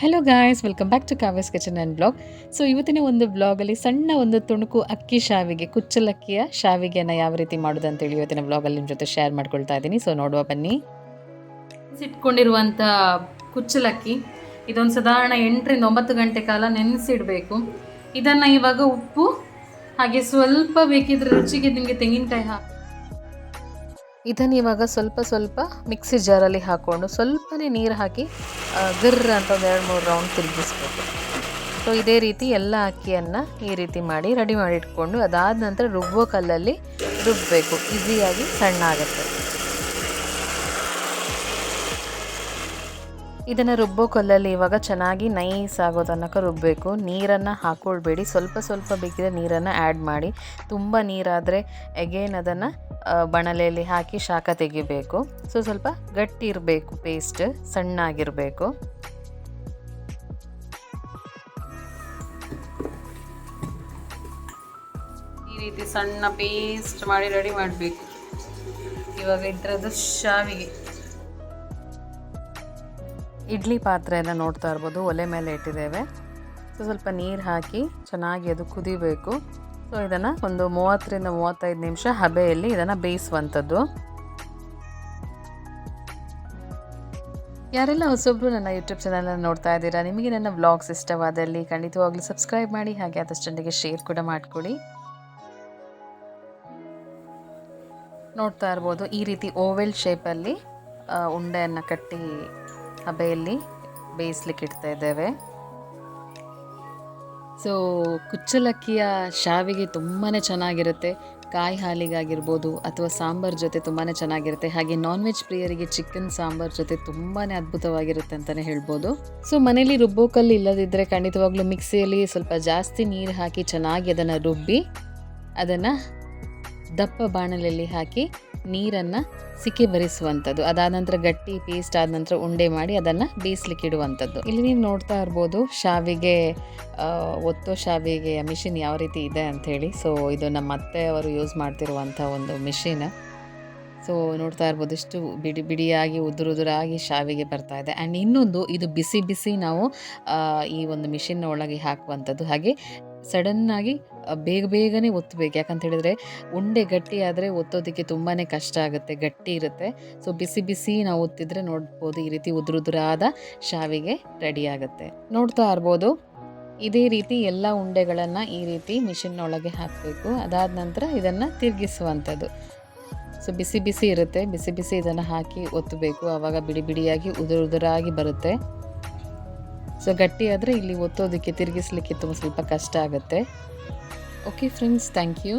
Hello guys welcome back to Kavya's kitchen and vlog so ಇವತ್ತಿನ ಒಂದು ಬ್ಲಾಗಲ್ಲಿ ಸಣ್ಣ ಒಂದು ತುಣುಕು ಅಕ್ಕಿ ಶಾವಿಗೆ ಕುಚ್ಚಲಕ್ಕಿಯ ಶಾವಿಗೆಯನ್ನು ಯಾವ ರೀತಿ ಮಾಡೋದು ಅಂತೇಳಿ ಇವತ್ತಿನ ಬ್ಲಾಗಲ್ಲಿ ನಿಮ್ಮ ಜೊತೆ ಶೇರ್ ಮಾಡ್ಕೊಳ್ತಾ ಇದ್ದೀನಿ. ಸೊ ನೋಡುವ, ಬನ್ನಿ. ಇಟ್ಕೊಂಡಿರುವಂಥ ಕುಚ್ಚಲಕ್ಕಿ ಇದೊಂದು ಸಾಧಾರಣ ಎಂಟರಿಂದ ಒಂಬತ್ತು ಗಂಟೆ ಕಾಲ ನೆನೆಸಿಡಬೇಕು. ಇದನ್ನು ಇವಾಗ ಉಪ್ಪು, ಹಾಗೆ ಸ್ವಲ್ಪ ಬೇಕಿದ್ರೆ ರುಚಿಗೆ ನಿಮಗೆ ತೆಂಗಿನಕಾಯಿ ಹಾಕಿ ಇದನ್ನು ಇವಾಗ ಸ್ವಲ್ಪ ಸ್ವಲ್ಪ ಮಿಕ್ಸಿ ಜಾರಲ್ಲಿ ಹಾಕ್ಕೊಂಡು ಸ್ವಲ್ಪನೇ ನೀರು ಹಾಕಿ ಗರ್ರ ಅಂತ ಒಂದು ಎರಡು ಮೂರು ರೌಂಡ್ ತಿರುಗಿಸ್ಬೇಕು. ಸೊ ಇದೇ ರೀತಿ ಎಲ್ಲ ಅಕ್ಕಿಯನ್ನು ಈ ರೀತಿ ಮಾಡಿ ರೆಡಿ ಮಾಡಿ ಇಟ್ಕೊಂಡು ಅದಾದ ನಂತರ ರುಬ್ಬೋ ಕಲ್ಲಲ್ಲಿ ರುಬ್ಬಬೇಕು ಈಸಿಯಾಗಿ ಸಣ್ಣ ಆಗುತ್ತೆ ಇದನ್ನು ರುಬ್ಬೋ ಕಲ್ಲಲ್ಲಿ ಇವಾಗ ಚೆನ್ನಾಗಿ ನೈಸ್ ಆಗೋ ತನಕ ರುಬ್ಬಬೇಕು ನೀರನ್ನು ಹಾಕ್ಕೊಳ್ಬೇಡಿ ಸ್ವಲ್ಪ ಸ್ವಲ್ಪ ಬೇಕಿದ್ರೆ ನೀರನ್ನು ಆ್ಯಡ್ ಮಾಡಿ. ತುಂಬ ನೀರಾದರೆ ಎಗೇನ್ ಅದನ್ನು ಬಣಲೆಯಲ್ಲಿ ಹಾಕಿ ಶಾಖ ತೆಗಿಬೇಕು. ಸೊ, ಸ್ವಲ್ಪ ಗಟ್ಟಿ ಇರಬೇಕು ಪೇಸ್ಟ್ ಸಣ್ಣಾಗಿರಬೇಕು. ಈ ರೀತಿ ಸಣ್ಣ ಪೇಸ್ಟ್ ಮಾಡಿ ರೆಡಿ ಮಾಡಬೇಕು. ಇವಾಗ ಇದ್ರದ್ದು ಶಾವಿಗೆ. ಇಡ್ಲಿ ಪಾತ್ರೆಯನ್ನು ನೋಡ್ತಾ ಇರ್ಬೋದು, ಒಲೆ ಮೇಲೆ ಇಟ್ಟಿದ್ದೇವೆ. ಸ್ವಲ್ಪ ನೀರು ಹಾಕಿ ಚೆನ್ನಾಗಿ ಅದು ಕುದಿಬೇಕು. ಸೊ ಇದನ್ನು ಒಂದು ಮೂವತ್ತರಿಂದ ಮೂವತ್ತೈದು ನಿಮಿಷ ಹಬೆಯಲ್ಲಿ ಇದನ್ನು ಬೇಯಿಸುವಂಥದ್ದು. ಯಾರೆಲ್ಲ ಹೊಸೊಬ್ಬರು ನನ್ನ ಯೂಟ್ಯೂಬ್ ಚಾನಲನ್ನು ನೋಡ್ತಾ ಇದ್ದೀರಾ, ನಿಮಗೆ ನನ್ನ ವ್ಲಾಗ್ಸ್ ಇಷ್ಟವಾದಲ್ಲಿ ಖಂಡಿತವಾಗ್ಲೂ ಸಬ್ಸ್ಕ್ರೈಬ್ ಮಾಡಿ, ಹಾಗೆ ಆದಷ್ಟು ಜನರಿಗೆ ಶೇರ್ ಕೂಡ ಮಾಡಿಕೊಡಿ. ನೋಡ್ತಾ ಇರ್ಬೋದು, ಈ ರೀತಿ ಓವೆಲ್ ಶೇಪಲ್ಲಿ ಉಂಡೆಯನ್ನು ಕಟ್ಟಿ ಹಬೆಯಲ್ಲಿ ಬೇಯಿಸ್ಲಿಕ್ಕೆ ಇಡ್ತಾ ಇದ್ದೇವೆ. ಸೊ ಕುಚ್ಚಲಕ್ಕಿಯ ಶಾವಿಗೆ ತುಂಬಾ ಚೆನ್ನಾಗಿರುತ್ತೆ. ಕಾಯಿ ಹಾಲಿಗಾಗಿರ್ಬೋದು ಅಥವಾ ಸಾಂಬಾರ್ ಜೊತೆ ತುಂಬಾ ಚೆನ್ನಾಗಿರುತ್ತೆ. ಹಾಗೆ ನಾನ್ ವೆಜ್ ಪ್ರಿಯರಿಗೆ ಚಿಕನ್ ಸಾಂಬಾರ್ ಜೊತೆ ತುಂಬಾ ಅದ್ಭುತವಾಗಿರುತ್ತೆ ಅಂತಲೇ ಹೇಳ್ಬೋದು. ಸೊ ಮನೇಲಿ ರುಬ್ಬೋಕಲ್ಲಿ ಇಲ್ಲದಿದ್ದರೆ ಖಂಡಿತವಾಗ್ಲೂ ಮಿಕ್ಸಿಯಲ್ಲಿ ಸ್ವಲ್ಪ ಜಾಸ್ತಿ ನೀರು ಹಾಕಿ ಚೆನ್ನಾಗಿ ಅದನ್ನು ರುಬ್ಬಿ ಅದನ್ನು ದಪ್ಪ ಬಾಣಲೆಯಲ್ಲಿ ಹಾಕಿ ನೀರನ್ನು ಸಿಕ್ಕಿ ಬರಿಸುವಂಥದ್ದು. ಅದಾದ ನಂತರ ಗಟ್ಟಿ ಪೇಸ್ಟ್ ಆದ ನಂತರ ಉಂಡೆ ಮಾಡಿ ಅದನ್ನು ಬೇಯಿಸ್ಲಿಕ್ಕೆ ಇಡುವಂಥದ್ದು. ಇಲ್ಲಿ ನೀವು ನೋಡ್ತಾ ಇರ್ಬೋದು ಶಾವಿಗೆ ಒತ್ತೋ ಶಾವಿಗೆಯ ಮಿಷಿನ್ ಯಾವ ರೀತಿ ಇದೆ ಅಂಥೇಳಿ. ಸೊ ಇದು ನಮ್ಮ ಅತ್ತೆ ಅವರು ಯೂಸ್ ಮಾಡ್ತಿರುವಂಥ ಒಂದು ಮಿಷಿನ್ ಸೊ ನೋಡ್ತಾ ಇರ್ಬೋದು ಇಷ್ಟು ಬಿಡಿ ಬಿಡಿಯಾಗಿ ಉದುರುದುರಾಗಿ ಶಾವಿಗೆ ಬರ್ತಾ ಇದೆ. ಆ್ಯಂಡ್ ಇನ್ನೊಂದು, ಇದು ಬಿಸಿ ಬಿಸಿ ನಾವು ಈ ಒಂದು ಮಿಷಿನ್ನ ಒಳಗೆ ಹಾಕುವಂಥದ್ದು. ಹಾಗೆ ಸಡನ್ನಾಗಿ ಬೇಗ ಬೇಗನೆ ಒತ್ತಬೇಕು. ಯಾಕಂತ ಹೇಳಿದ್ರೆ ಉಂಡೆ ಗಟ್ಟಿ ಆದರೆ ಒತ್ತೋದಕ್ಕೆ ತುಂಬಾ ಕಷ್ಟ ಆಗುತ್ತೆ, ಗಟ್ಟಿ ಇರುತ್ತೆ. ಸೊ, ಬಿಸಿ ಬಿಸಿ ನಾವು ಒತ್ತಿದ್ರೆ ನೋಡ್ಬೋದು ಈ ರೀತಿ ಉದುರುದುರಾದ ಶಾವಿಗೆ ರೆಡಿ ಆಗುತ್ತೆ. ನೋಡ್ತಾ ಇರ್ಬೋದು. ಇದೇ ರೀತಿ ಎಲ್ಲ ಉಂಡೆಗಳನ್ನು ಈ ರೀತಿ ಮಿಷಿನ್ ಒಳಗೆ ಹಾಕಬೇಕು. ಅದಾದ ನಂತರ ಇದನ್ನು ತಿರುಗಿಸುವಂಥದ್ದು. ಸೊ, ಬಿಸಿ ಬಿಸಿ ಇರುತ್ತೆ. ಬಿಸಿ ಬಿಸಿ ಇದನ್ನು ಹಾಕಿ ಒತ್ತಬೇಕು. ಆವಾಗ ಬಿಡಿ ಬಿಡಿಯಾಗಿ ಉದುರುದುರಾಗಿ ಬರುತ್ತೆ. ಸೊ ಗಟ್ಟಿ ಆದರೆ ಇಲ್ಲಿ ಒತ್ತೋದಕ್ಕೆ ತಿರುಗಿಸ್ಲಿಕ್ಕೆ ತುಂಬ ಸ್ವಲ್ಪ ಕಷ್ಟ ಆಗುತ್ತೆ. Okay friends thank you